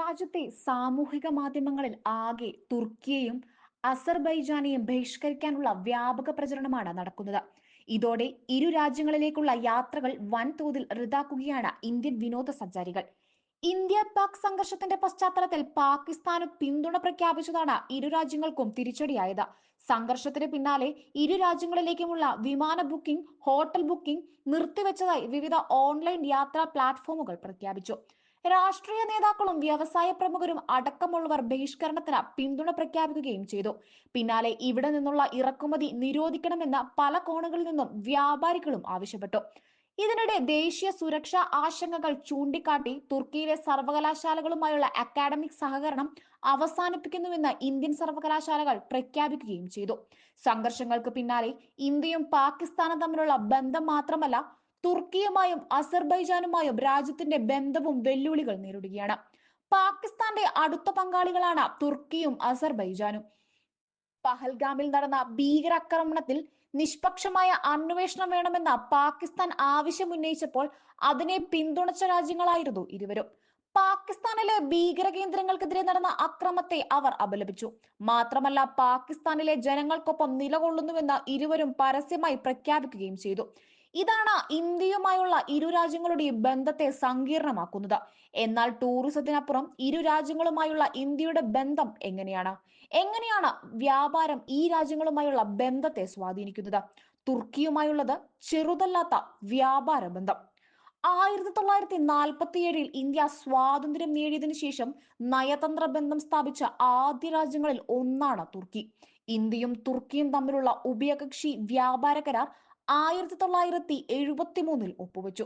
രാജ്യത്തെ സാമൂഹിക മാധ്യമങ്ങളിൽ ആകെ തുർക്കിയെയും അസർബൈജാനെയും ബഹിഷ്കരിക്കാനുള്ള വ്യാപക പ്രചരണമാണ് നടക്കുന്നത്. ഇതോടെ ഇരു രാജ്യങ്ങളിലേക്കുള്ള യാത്രകൾ വൻതോതിൽ റദ്ദാക്കുകയാണ് ഇന്ത്യൻ വിനോദസഞ്ചാരികൾ. ഇന്ത്യ പാക് സംഘർഷത്തിന്റെ പശ്ചാത്തലത്തിൽ പാകിസ്ഥാന് പിന്തുണ പ്രഖ്യാപിച്ചതാണ് ഇരു രാജ്യങ്ങൾക്കും തിരിച്ചടിയായത്. സംഘർഷത്തിന് പിന്നാലെ ഇരു രാജ്യങ്ങളിലേക്കുമുള്ള വിമാന ബുക്കിംഗ് ഹോട്ടൽ ബുക്കിംഗ് നിർത്തിവെച്ചതായി വിവിധ ഓൺലൈൻ യാത്രാ പ്ലാറ്റ്ഫോമുകൾ പ്രഖ്യാപിച്ചു. രാഷ്ട്രീയ നേതാക്കളും വ്യവസായ പ്രമുഖരും അടക്കമുള്ളവർ ബഹിഷ്കരണത്തിന് പിന്തുണ പ്രഖ്യാപിക്കുകയും ചെയ്തു. പിന്നാലെ ഇവിടെ നിന്നുള്ള ഇറക്കുമതി നിരോധിക്കണമെന്ന് പല കോണുകളിൽ നിന്നും വ്യാപാരികളും ആവശ്യപ്പെട്ടു. ഇതിനിടെ ദേശീയ സുരക്ഷാ ആശങ്കകൾ ചൂണ്ടിക്കാട്ടി തുർക്കിയിലെ സർവകലാശാലകളുമായുള്ള അക്കാഡമിക് സഹകരണം അവസാനിപ്പിക്കുന്നുവെന്ന് ഇന്ത്യൻ സർവകലാശാലകൾ പ്രഖ്യാപിക്കുകയും ചെയ്തു. സംഘർഷങ്ങൾക്ക് പിന്നാലെ ഇന്ത്യയും പാകിസ്ഥാനും തമ്മിലുള്ള ബന്ധം മാത്രമല്ല തുർക്കിയുമായും അസർബൈജാനുമായും രാജ്യത്തിന്റെ ബന്ധവും വെല്ലുവിളികൾ നേരിടുകയാണ്. പാകിസ്ഥാന്റെ അടുത്ത പങ്കാളികളാണ് തുർക്കിയും അസർബൈജാനും. പഹൽഗാമിൽ നടന്ന ഭീകരാക്രമണത്തിൽ നിഷ്പക്ഷമായ അന്വേഷണം വേണമെന്ന പാകിസ്ഥാൻ ആവശ്യമുന്നയിച്ചപ്പോൾ അതിനെ പിന്തുണച്ച രാജ്യങ്ങളായിരുന്നു ഇരുവരും. പാകിസ്ഥാനിലെ ഭീകര കേന്ദ്രങ്ങൾക്കെതിരെ നടന്ന അക്രമത്തെ അവർ അപലപിച്ചു. മാത്രമല്ല പാകിസ്ഥാനിലെ ജനങ്ങൾക്കൊപ്പം നിലകൊള്ളുന്നുവെന്ന് ഇരുവരും പരസ്യമായി പ്രഖ്യാപിക്കുകയും ചെയ്തു. ഇതാണ് ഇന്ത്യയുമായുള്ള ഇരു രാജ്യങ്ങളുടെയും ബന്ധത്തെ സങ്കീർണമാക്കുന്നത്. എന്നാൽ ടൂറിസത്തിനപ്പുറം ഇരു രാജ്യങ്ങളുമായുള്ള ഇന്ത്യയുടെ ബന്ധം എങ്ങനെയാണ്? എങ്ങനെയാണ് വ്യാപാരം ഈ രാജ്യങ്ങളുമായുള്ള ബന്ധത്തെ സ്വാധീനിക്കുന്നത്? തുർക്കിയുമായുള്ളത് ചെറുതല്ലാത്ത വ്യാപാര ബന്ധം. ആയിരത്തി തൊള്ളായിരത്തി നാൽപ്പത്തി ഏഴിൽ ഇന്ത്യ സ്വാതന്ത്ര്യം നേടിയതിനു ശേഷം നയതന്ത്ര ബന്ധം സ്ഥാപിച്ച ആദ്യ രാജ്യങ്ങളിൽ ഒന്നാണ് തുർക്കി. ഇന്ത്യയും തുർക്കിയും തമ്മിലുള്ള ഉഭയകക്ഷി വ്യാപാര കരാർ ആയിരത്തി തൊള്ളായിരത്തി എഴുപത്തി മൂന്നിൽ ഒപ്പുവെച്ചു.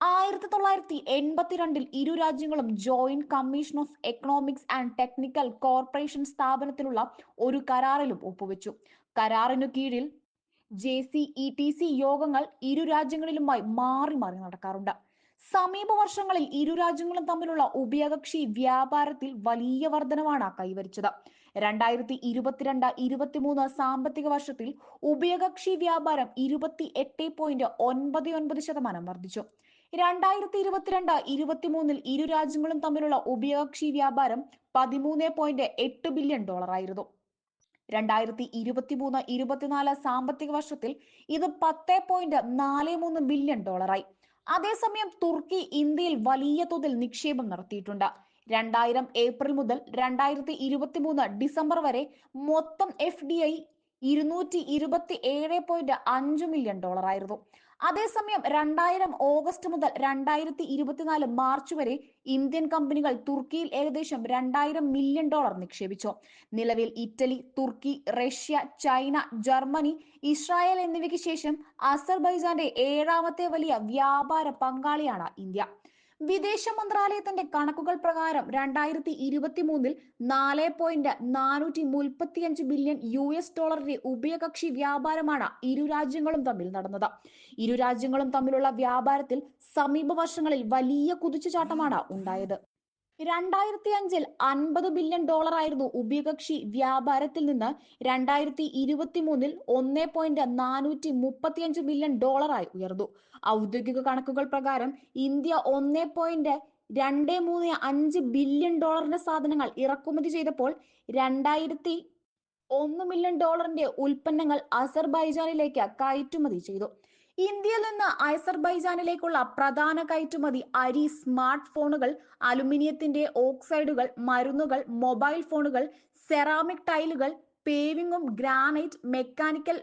ആയിരത്തി തൊള്ളായിരത്തി എൺപത്തിരണ്ടിൽ ഇരു രാജ്യങ്ങളും joint commission of economics and technical corporation സ്ഥാപനത്തിലുള്ള ഒരു കരാറിലും ഒപ്പുവെച്ചു. കരാറിനു കീഴിൽ J C E T C യോഗങ്ങൾ ഇരു രാജ്യങ്ങളിലുമായി മാറി മാറി നടക്കാറുണ്ട്. സമീപ വർഷങ്ങളിൽ ഇരു രാജ്യങ്ങളും തമ്മിലുള്ള ഉഭയകക്ഷി വ്യാപാരത്തിൽ വലിയ വർധനവാണ് കൈവരിച്ചത്. രണ്ടായിരത്തി ഇരുപത്തിരണ്ട് ഇരുപത്തിമൂന്ന് സാമ്പത്തിക വർഷത്തിൽ ഉഭയകക്ഷി വ്യാപാരം ഇരുപത്തി എട്ട് പോയിന്റ് ഒൻപത് ഒൻപത് ശതമാനം വർദ്ധിച്ചു. രണ്ടായിരത്തി ഇരുപത്തിരണ്ട് ഇരുപത്തിമൂന്നിൽ ഇരു രാജ്യങ്ങളും തമ്മിലുള്ള ഉഭയകക്ഷി വ്യാപാരം പതിമൂന്ന് പോയിന്റ് എട്ട് ബില്യൺ ഡോളറായിരുന്നു രണ്ടായിരത്തി ഇരുപത്തിമൂന്ന് ഇരുപത്തിനാല് സാമ്പത്തിക വർഷത്തിൽ ഇത് പത്ത് പോയിന്റ് നാല് മൂന്ന് ബില്യൺ ഡോളറായി അതേസമയം തുർക്കി ഇന്ത്യയിൽ വലിയ തോതിൽ നിക്ഷേപം നടത്തിയിട്ടുണ്ട്. രണ്ടായിരം ഏപ്രിൽ മുതൽ രണ്ടായിരത്തി ഇരുപത്തി മൂന്ന് ഡിസംബർ വരെ മൊത്തം എഫ് ഡി ഐ ഇരുന്നൂറ്റി ഇരുപത്തി ഏഴ് പോയിന്റ് അഞ്ച് മില്യൺ ഡോളർ ആയിരുന്നു അതേസമയം രണ്ടായിരം ഓഗസ്റ്റ് മുതൽ രണ്ടായിരത്തി ഇരുപത്തിനാല് മാർച്ച് വരെ ഇന്ത്യൻ കമ്പനികൾ തുർക്കിയിൽ ഏകദേശം രണ്ടായിരം മില്യൺ ഡോളർ നിക്ഷേപിച്ചു. നിലവിൽ ഇറ്റലി തുർക്കി റഷ്യ ചൈന ജർമ്മനി ഇസ്രായേൽ എന്നിവയ്ക്ക് ശേഷം അസർബൈജാന്റെ ഏഴാമത്തെ വലിയ വ്യാപാര പങ്കാളിയാണ് ഇന്ത്യ. വിദേശ മന്ത്രാലയത്തിന്റെ കണക്കുകൾ പ്രകാരം രണ്ടായിരത്തി ഇരുപത്തി മൂന്നിൽ നാല് പോയിന്റ് നാനൂറ്റി മുപ്പത്തിയഞ്ച് ബില്യൺ യു എസ് ഡോളറിന്റെ ഉഭയകക്ഷി വ്യാപാരമാണ് ഇരു രാജ്യങ്ങളും തമ്മിൽ നടന്നത്. ഇരു രാജ്യങ്ങളും തമ്മിലുള്ള വ്യാപാരത്തിൽ സമീപ വർഷങ്ങളിൽ വലിയ കുതിച്ചുചാട്ടമാണ് ഉണ്ടായത്. രണ്ടായിരത്തി അഞ്ചിൽ അൻപത് ബില്യൺ ഡോളർ ആയിരുന്നു ഉഭയകക്ഷി വ്യാപാരത്തിൽ നിന്ന്. രണ്ടായിരത്തി ഇരുപത്തി മൂന്നിൽ ഒന്നേ പോയിന്റ് നാനൂറ്റി മുപ്പത്തിയഞ്ച് ബില്യൺ ഡോളറായി ഉയർന്നു. ഔദ്യോഗിക കണക്കുകൾ പ്രകാരം ഇന്ത്യ ഒന്നേ പോയിന്റ് രണ്ട് മൂന്ന് അഞ്ച് ബില്യൺ ഡോളറിന്റെ സാധനങ്ങൾ ഇറക്കുമതി ചെയ്തപ്പോൾ രണ്ടായിരത്തി ഒന്ന് മില്യൺ ഡോളറിന്റെ ഉൽപ്പന്നങ്ങൾ അസർബൈജാനിലേക്ക് കയറ്റുമതി ചെയ്തു. ഇന്ത്യയിൽ നിന്ന് അസർബൈജാനിലേക്കുള്ള പ്രധാന കയറ്റുമതി അരി സ്മാർട്ട് ഫോണുകൾ അലുമിനിയത്തിന്റെ ഓക്സൈഡുകൾ മരുന്നുകൾ മൊബൈൽ ഫോണുകൾ സെറാമിക് ടൈലുകൾ പേവിങ്ങും ഗ്രാനൈറ്റ് മെക്കാനിക്കൽ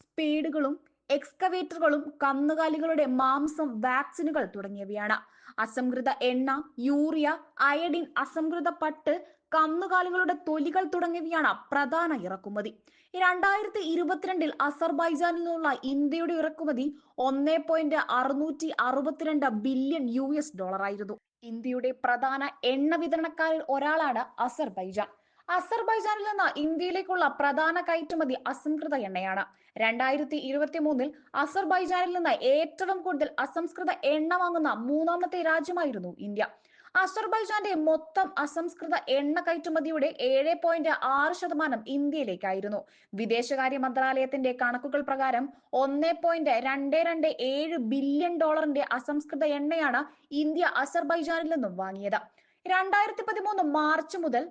സ്പേഡുകളും എക്സ്കവേറ്ററുകളും കന്നുകാലികളുടെ മാംസം വാക്സിനുകൾ തുടങ്ങിയവയാണ്. അസംകൃത എണ്ണ യൂറിയ അയഡിൻ അസംകൃത പട്ട് കന്നുകാലികളുടെ തൊലികൾ തുടങ്ങിയവയാണ് പ്രധാന ഇറക്കുമതി. രണ്ടായിരത്തി ഇരുപത്തിരണ്ടിൽ അസർബൈജാനിൽ നിന്നുള്ള ഇന്ത്യയുടെ ഇറക്കുമതി ഒന്നേ പോയിന്റ് അറുന്നൂറ്റി അറുപത്തിരണ്ട് ബില്യൺ യു എസ് ഡോളർ ആയിരുന്നു ഇന്ത്യയുടെ പ്രധാന എണ്ണ വിതരണക്കാരിൽ ഒരാളാണ് അസർബൈജാൻ. അസർബൈജാനിൽ നിന്ന് ഇന്ത്യയിലേക്കുള്ള പ്രധാന കയറ്റുമതി അസംസ്കൃത എണ്ണയാണ്. രണ്ടായിരത്തി ഇരുപത്തി മൂന്നിൽ അസർബൈജാനിൽ നിന്ന് ഏറ്റവും കൂടുതൽ അസംസ്കൃത എണ്ണ വാങ്ങുന്ന മൂന്നാമത്തെ രാജ്യമായിരുന്നു ഇന്ത്യ. അസർബൈജാന്റെ മൊത്തം അസംസ്കൃത എണ്ണ കയറ്റുമതിയുടെ ഏഴ് പോയിന്റ് ആറ് ശതമാനം ഇന്ത്യയിലേക്കായിരുന്നു. വിദേശകാര്യ മന്ത്രാലയത്തിന്റെ കണക്കുകൾ പ്രകാരം ഒന്ന് പോയിന്റ് രണ്ട് രണ്ട് ഏഴ് ബില്യൺ ഡോളറിന്റെ അസംസ്കൃത എണ്ണയാണ് ഇന്ത്യ അസർബൈജാനിൽ നിന്നും വാങ്ങിയത്. രണ്ടായിരത്തി പതിമൂന്ന് മാർച്ച് മുതൽ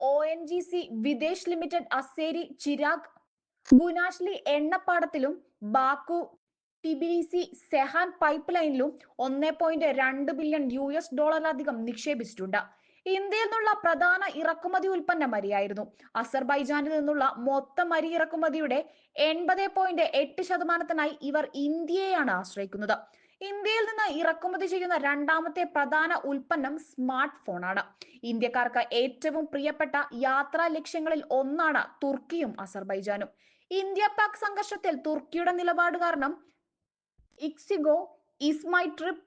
O N G C Videsh limited Azeri Chirag Gunashli എണ്ണപ്പാടത്തിലും Baku Tbilisi Ceyhan pipe ലൈനിലും ഒന്നേ പോയിന്റ് രണ്ട് ബില്യൺ യു എസ് ഡോളറിലധികം നിക്ഷേപിച്ചിട്ടുണ്ട്. ഇന്ത്യയിൽ നിന്നുള്ള പ്രധാന ഇറക്കുമതി ഉൽപ്പന്നം അരിയായിരുന്നു. അസർബൈജാനിൽ നിന്നുള്ള മൊത്തം അരി ഇറക്കുമതിയുടെ എൺപത് പോയിന്റ് എട്ട് ശതമാനത്തിനായി ഇവർ ഇന്ത്യയെയാണ് ആശ്രയിക്കുന്നത്. ഇന്ത്യയിൽ നിന്ന് ഇറക്കുമതി ചെയ്യുന്ന രണ്ടാമത്തെ പ്രധാന ഉൽപ്പന്നം സ്മാർട്ട് ഫോണാണ് ഇന്ത്യക്കാർക്ക് ഏറ്റവും പ്രിയപ്പെട്ട യാത്രാ ലക്ഷ്യങ്ങളിൽ ഒന്നാണ് തുർക്കിയും അസർബൈജാനും. ഇന്ത്യ പാക് സംഘർഷത്തിൽ തുർക്കിയുടെ നിലപാട് കാരണം ixigo EaseMyTrip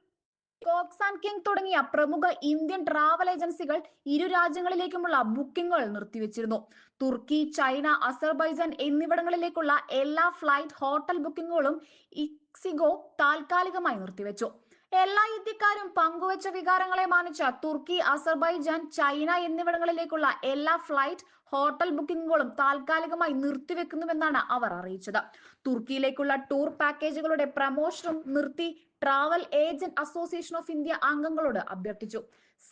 Cox and King തുടങ്ങിയ പ്രമുഖ ഇന്ത്യൻ ട്രാവൽ ഏജൻസികൾ ഇരു രാജ്യങ്ങളിലേക്കുമുള്ള ബുക്കിംഗുകൾ നിർത്തിവെച്ചിരുന്നു. തുർക്കി ചൈന അസർബൈജാൻ എന്നിവിടങ്ങളിലേക്കുള്ള എല്ലാ ഫ്ലൈറ്റ് ഹോട്ടൽ ബുക്കിംഗുകളും ഇക്സിഗോ താൽക്കാലികമായി നിർത്തിവെച്ചു. എല്ലാ ഇന്ത്യക്കാരും പങ്കുവച്ച വികാരങ്ങളെ മാനിച്ച തുർക്കി അസർബൈജാൻ ചൈന എന്നിവിടങ്ങളിലേക്കുള്ള എല്ലാ ഫ്ലൈറ്റ് ഹോട്ടൽ ബുക്കിംഗുകളും താൽക്കാലികമായി നിർത്തിവെക്കുന്നുവെന്നാണ് അവർ അറിയിച്ചത്. തുർക്കിയിലേക്കുള്ള ടൂർ പാക്കേജുകളുടെ പ്രമോഷനും നിർത്തി travel agent association of India അംഗങ്ങളോട് അഭ്യർത്ഥിച്ചു.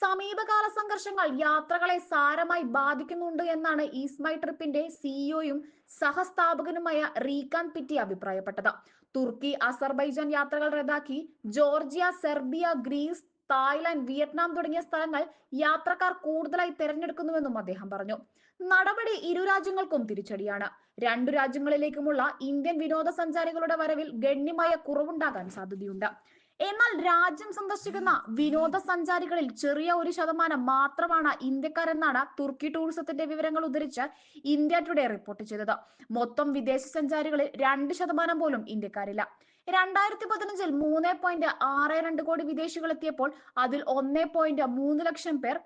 സമീപകാല സംഘർഷങ്ങൾ യാത്രകളെ സാരമായി ബാധിക്കുന്നുണ്ട് എന്നാണ് ഈസ്മൈ ട്രിപ്പിന്റെ സിഇഒയും സഹസ്ഥാപകനുമായ റീകാൻ പിറ്റി അഭിപ്രായപ്പെട്ടത്. തുർക്കി അസർബൈജാൻ യാത്രകൾ റദ്ദാക്കി. Georgia Serbia Greece Thailand Vietnam തുടങ്ങിയ സ്ഥലങ്ങൾ യാത്രക്കാർ കൂടുതലായി തിരഞ്ഞെടുക്കുന്നുവെന്നും അദ്ദേഹം പറഞ്ഞു. നടപടി ഇരു രാജ്യങ്ങൾക്കും തിരിച്ചടിയാണ്. രണ്ടു രാജ്യങ്ങളിലേക്കുമുള്ള ഇന്ത്യൻ വിനോദസഞ്ചാരികളുടെ വരവിൽ ഗണ്യമായ കുറവുണ്ടാകാൻ സാധ്യതയുണ്ട്. എന്നാൽ രാജ്യം സന്ദർശിക്കുന്ന വിനോദസഞ്ചാരികളിൽ ചെറിയ ഒരു ശതമാനം മാത്രമാണ് ഇന്ത്യക്കാരെന്നാണ് തുർക്കി ടൂറിസത്തിന്റെ വിവരങ്ങൾ ഉദ്ധരിച്ച് ഇന്ത്യ ടുഡേ റിപ്പോർട്ട് ചെയ്തത്. മൊത്തം വിദേശ സഞ്ചാരികളിൽ രണ്ട് ശതമാനം പോലും ഇന്ത്യക്കാരില്ല. രണ്ടായിരത്തി പതിനഞ്ചിൽ മൂന്ന് പോയിന്റ് ആറ് രണ്ട് കോടി വിദേശികൾ എത്തിയപ്പോൾ അതിൽ ഒന്ന് പോയിന്റ് മൂന്ന് ലക്ഷം പേർ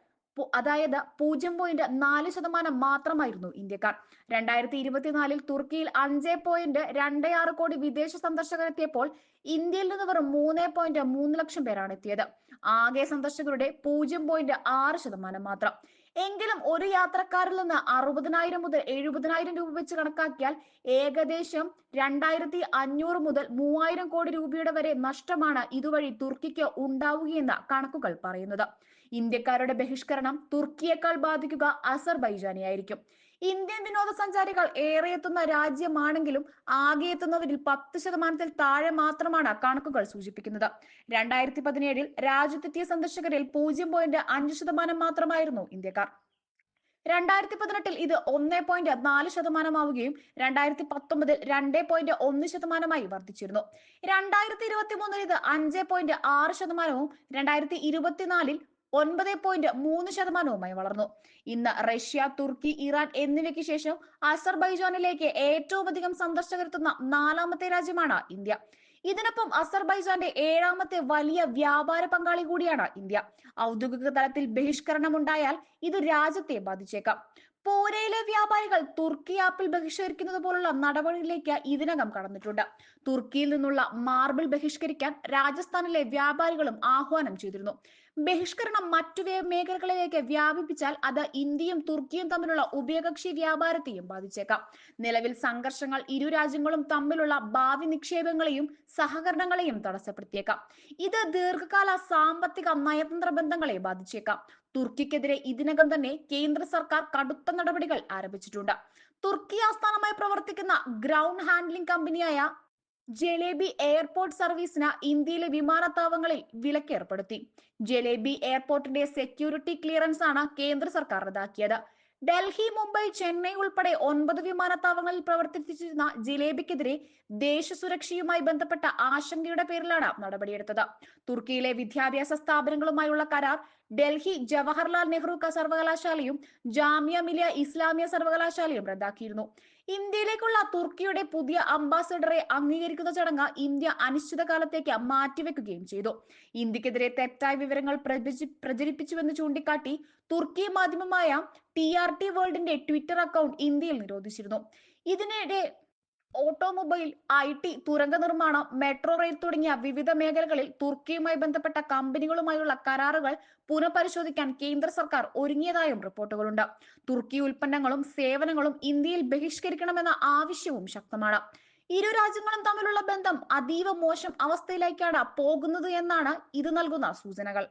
അതായത് പൂജ്യം പോയിന്റ് നാല് ശതമാനം മാത്രമായിരുന്നു ഇന്ത്യക്കാർ. രണ്ടായിരത്തി ഇരുപത്തിനാലിൽ തുർക്കിയിൽ അഞ്ച് പോയിന്റ് രണ്ട് ആറ് കോടി വിദേശ സന്ദർശകർ എത്തിയപ്പോൾ ഇന്ത്യയിൽ നിന്ന് വെറും മൂന്ന് പോയിന്റ് മൂന്ന് ലക്ഷം പേരാണ് എത്തിയത്. ആകെ സന്ദർശകരുടെ പൂജ്യം പോയിന്റ് ആറ് ശതമാനം മാത്രം. എങ്കിലും ഒരു യാത്രക്കാരിൽ നിന്ന് അറുപതിനായിരം മുതൽ എഴുപതിനായിരം രൂപ വെച്ച് കണക്കാക്കിയാൽ ഏകദേശം രണ്ടായിരത്തി അഞ്ഞൂറ് മുതൽ മൂവായിരം കോടി രൂപയുടെ വരെ നഷ്ടമാണ് ഇതുവഴി തുർക്കിക്ക് ഉണ്ടാവുകയെന്ന കണക്കുകൾ പറയുന്നത്. ഇന്ത്യക്കാരുടെ ബഹിഷ്കരണം തുർക്കിയേക്കാൾ ബാധിക്കുക അസർബൈജാനെയായിരിക്കും. ഇന്ത്യൻ വിനോദസഞ്ചാരികൾ ഏറെ എത്തുന്ന രാജ്യമാണെങ്കിലും ആകെ എത്തുന്നവരിൽ പത്ത് ശതമാനത്തിൽ താഴെ മാത്രമാണ് കണക്കുകൾ സൂചിപ്പിക്കുന്നത്. രണ്ടായിരത്തി പതിനേഴിൽ രാജ്യത്തെത്തിയ സന്ദർശകരിൽ പൂജ്യം പോയിന്റ് അഞ്ച് ശതമാനം മാത്രമായിരുന്നു ഇന്ത്യക്കാർ. രണ്ടായിരത്തി പതിനെട്ടിൽ ഇത് ഒന്ന് പോയിന്റ് നാല് ശതമാനമാവുകയും രണ്ടായിരത്തി പത്തൊമ്പതിൽ രണ്ട് പോയിന്റ് ഒന്ന് ശതമാനമായി വർദ്ധിച്ചിരുന്നു. രണ്ടായിരത്തി ഇരുപത്തി മൂന്നിൽ ഇത് അഞ്ച് പോയിന്റ് ആറ് ശതമാനവും രണ്ടായിരത്തി ഇരുപത്തിനാലിൽ ഒൻപത് പോയിന്റ് മൂന്ന് ശതമാനവുമായി വളർന്നു. ഇന്ന് റഷ്യ തുർക്കി ഇറാൻ എന്നിവയ്ക്ക് ശേഷം അസർബൈജാനിലേക്ക് ഏറ്റവും അധികം സന്ദർശകരെത്തുന്ന നാലാമത്തെ രാജ്യമാണ് ഇന്ത്യ. ഇതിനൊപ്പം അസർബൈജാന്റെ ഏഴാമത്തെ വലിയ വ്യാപാര പങ്കാളി കൂടിയാണ് ഇന്ത്യ. ഔദ്യോഗിക തലത്തിൽ ബഹിഷ്കരണം ഉണ്ടായാൽ ഇത് രാജ്യത്തെ ബാധിച്ചേക്കാം. പോരയിലെ വ്യാപാരികൾ തുർക്കി ആപ്പിൽ ബഹിഷ്കരിക്കുന്നത് പോലുള്ള നടപടിയിലേക്ക് ഇതിനകം കടന്നിട്ടുണ്ട്. തുർക്കിയിൽ നിന്നുള്ള മാർബിൾ ബഹിഷ്കരിക്കാൻ രാജസ്ഥാനിലെ വ്യാപാരികളും ആഹ്വാനം ചെയ്തിരുന്നു. ബഹിഷ്കരണം മറ്റു മേഖലകളിലേക്ക് വ്യാപിപ്പിച്ചാൽ അത് ഇന്ത്യയും തുർക്കിയും തമ്മിലുള്ള ഉഭയകക്ഷി വ്യാപാരത്തെയും ബാധിച്ചേക്കാം. നിലവിൽ സംഘർഷങ്ങൾ ഇരു രാജ്യങ്ങളും തമ്മിലുള്ള ഭാവി നിക്ഷേപങ്ങളെയും സഹകരണങ്ങളെയും തടസ്സപ്പെടുത്തിയേക്കാം. ഇത് ദീർഘകാല സാമ്പത്തിക നയതന്ത്ര ബന്ധങ്ങളെ ബാധിച്ചേക്കാം. തുർക്കിക്കെതിരെ ഇതിനകം തന്നെ കേന്ദ്ര സർക്കാർ കടുത്ത നടപടികൾ ആരംഭിച്ചിട്ടുണ്ട്. തുർക്കി ആസ്ഥാനമായി പ്രവർത്തിക്കുന്ന ഗ്രൗണ്ട് ഹാൻഡ്ലിംഗ് കമ്പനിയായ ജലേബി എയർപോർട്ട് സർവീസിന് ഇന്ത്യയിലെ വിമാനത്താവളങ്ങളിൽ വിലക്ക് ഏർപ്പെടുത്തി ജലേബി എയർപോർട്ടിന്റെ സെക്യൂരിറ്റി ക്ലിയറൻസ് ആണ് കേന്ദ്ര സർക്കാർ റദ്ദാക്കിയത്. ഡൽഹി മുംബൈ ചെന്നൈ ഉൾപ്പെടെ ഒൻപത് വിമാനത്താവളങ്ങളിൽ പ്രവർത്തിച്ചിരുന്ന ജിലേബിക്കെതിരെ ദേശസുരക്ഷയുമായി ബന്ധപ്പെട്ട ആശങ്കയുടെ പേരിലാണ് നടപടിയെടുത്തത്. തുർക്കിയിലെ വിദ്യാഭ്യാസ സ്ഥാപനങ്ങളുമായുള്ള കരാർ ഡൽഹി ജവഹർലാൽ നെഹ്റു സർവകലാശാലയും ജാമിയ മിലിയ ഇസ്ലാമിയ സർവകലാശാലയും റദ്ദാക്കിയിരുന്നു. ഇന്ത്യയിലേക്കുള്ള തുർക്കിയുടെ പുതിയ അംബാസഡറെ അംഗീകരിക്കുന്ന ചടങ്ങ് ഇന്ത്യ അനിശ്ചിതകാലത്തേക്ക് മാറ്റിവെക്കുകയും ചെയ്തു. ഇന്ത്യക്കെതിരെ തെറ്റായ വിവരങ്ങൾ പ്രചരിപ്പിച്ചുവെന്ന് ചൂണ്ടിക്കാട്ടി തുർക്കി മാധ്യമമായ ടി ആർ ടി വേൾഡിന്റെ ട്വിറ്റർ അക്കൗണ്ട് ഇന്ത്യയിൽ നിരോധിച്ചിരുന്നു. ഇതിനിടെ ഓട്ടോമൊബൈൽ ഐ ടി തുരങ്ക നിർമ്മാണം മെട്രോ റെയിൽ തുടങ്ങിയ വിവിധ മേഖലകളിൽ തുർക്കിയുമായി ബന്ധപ്പെട്ട കമ്പനികളുമായുള്ള കരാറുകൾ പുനഃപരിശോധിക്കാൻ കേന്ദ്ര സർക്കാർ ഒരുങ്ങിയതായും റിപ്പോർട്ടുകളുണ്ട്. തുർക്കി ഉൽപ്പന്നങ്ങളും സേവനങ്ങളും ഇന്ത്യയിൽ ബഹിഷ്കരിക്കണമെന്ന ആവശ്യവും ശക്തമാണ്. ഇരു രാജ്യങ്ങളും തമ്മിലുള്ള ബന്ധം അതീവ മോശം അവസ്ഥയിലേക്കാണ് പോകുന്നത് എന്നാണ് ഇത് നൽകുന്ന സൂചനകൾ.